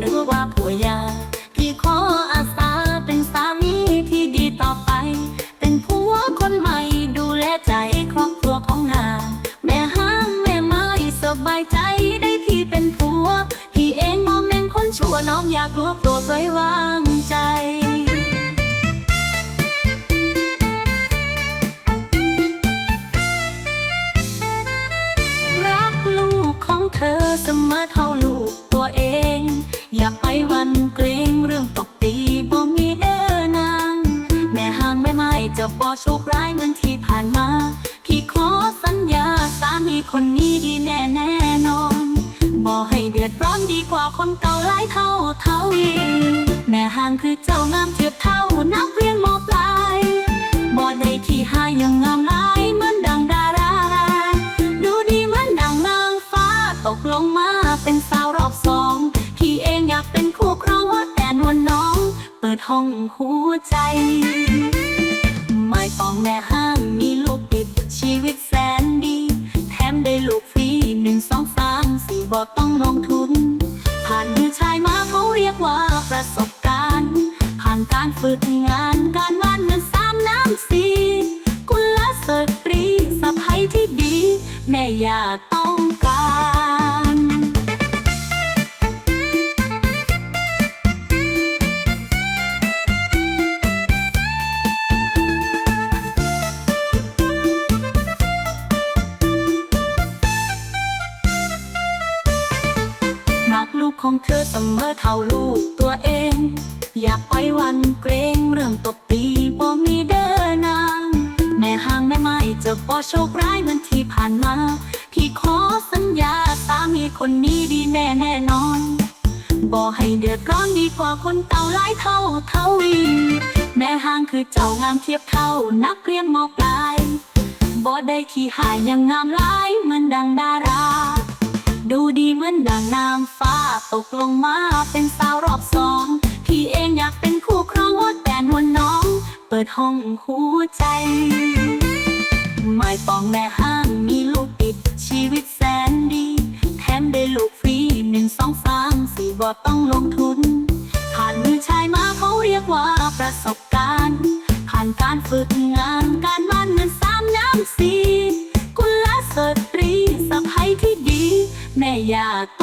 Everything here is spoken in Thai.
หรือว่าป่วยา พี่ขออาสาเป็นสามีที่ดีต่อไป เป็นผัวคนใหม่ดูแลใจครอบครัวของนางแม่ห้ามแม่ไม่สบายใจได้พี่เป็นผัว พี่เองมองแม่นคนชั่วน้องอยากรวบตัวไว้วางใจรักลูกของเธอเสมอเท่าลูก เอง อย่าไปวันเกรงเรื่องตบตีบ่มีเด้อนาง แม่ห่างแม่ไม่จะบ่โชคร้ายเหมือนที่ผ่านมา พี่ขอสัญญาสามีคนนี้ดีแน่แน่นอนบ่ให้เดือดร้อนดีกว่าคนเก่าหลายเท่าเท่าอีแม่ห่างคือเจ้างามเทียบเท่านักเรียนมปลายบ่ได้ที่หายังงาม เป็นสาวรอบสองพี่เองอยากเป็นคู่ครองว่าแต่นวลน้อง เปิดห้องหัวใจไม่ต้องแม่ห้างมีลูกติดชีวิตแสนดี แถมได้ลูกฟรีหนึ่งสองสามสี่บ่ต้องลงทุน ผ่านมือชายมาเขาเรียกว่าประสบการณ์ ผ่านการฝึกงานการวานเงินสามน้ำสีกุลสตรีสะพ้ยที่ดี แม่อยากต้องการ ลูกของเธอเสมอเท่าลูกตัวเอง อยากไปวันเกรงเรื่องตบตีบ่มีเด้อนางแม่ห่างแม่ไม่จะบ่โชคร้ายเหมือนที่ผ่านมา พี่ขอสัญญาสามีคนนี้ดีแน่แน่นอนบ่ให้เดือดร้อนดีกว่าคนเก่าหลายเท่าเท่าอีแม่ห่างคือเจ้างามเทียบเท่านักเรียนมปลายบ่ได้ที่หายยังงามหลายเหมือนดังดารา ดูดีเหมือนดังนางฟ้า ตกลงมาเป็นสาวรอบสอง พี่เองอยากเป็นคู่ครองว่าแต่นวลน้อง เปิดห้องหัวใจไม่ต้องแม่ห้างมีลูกติดชีวิตแสนดี แถมได้ลูกฟรีหนึ่งสองสามสี่บ่ต้องลงทุน ผ่านมือชายมาเขาเรียกว่าประสบการณ์ ำสีกุลสตรีสะพ้ยที่ดี แม่อยากต้อง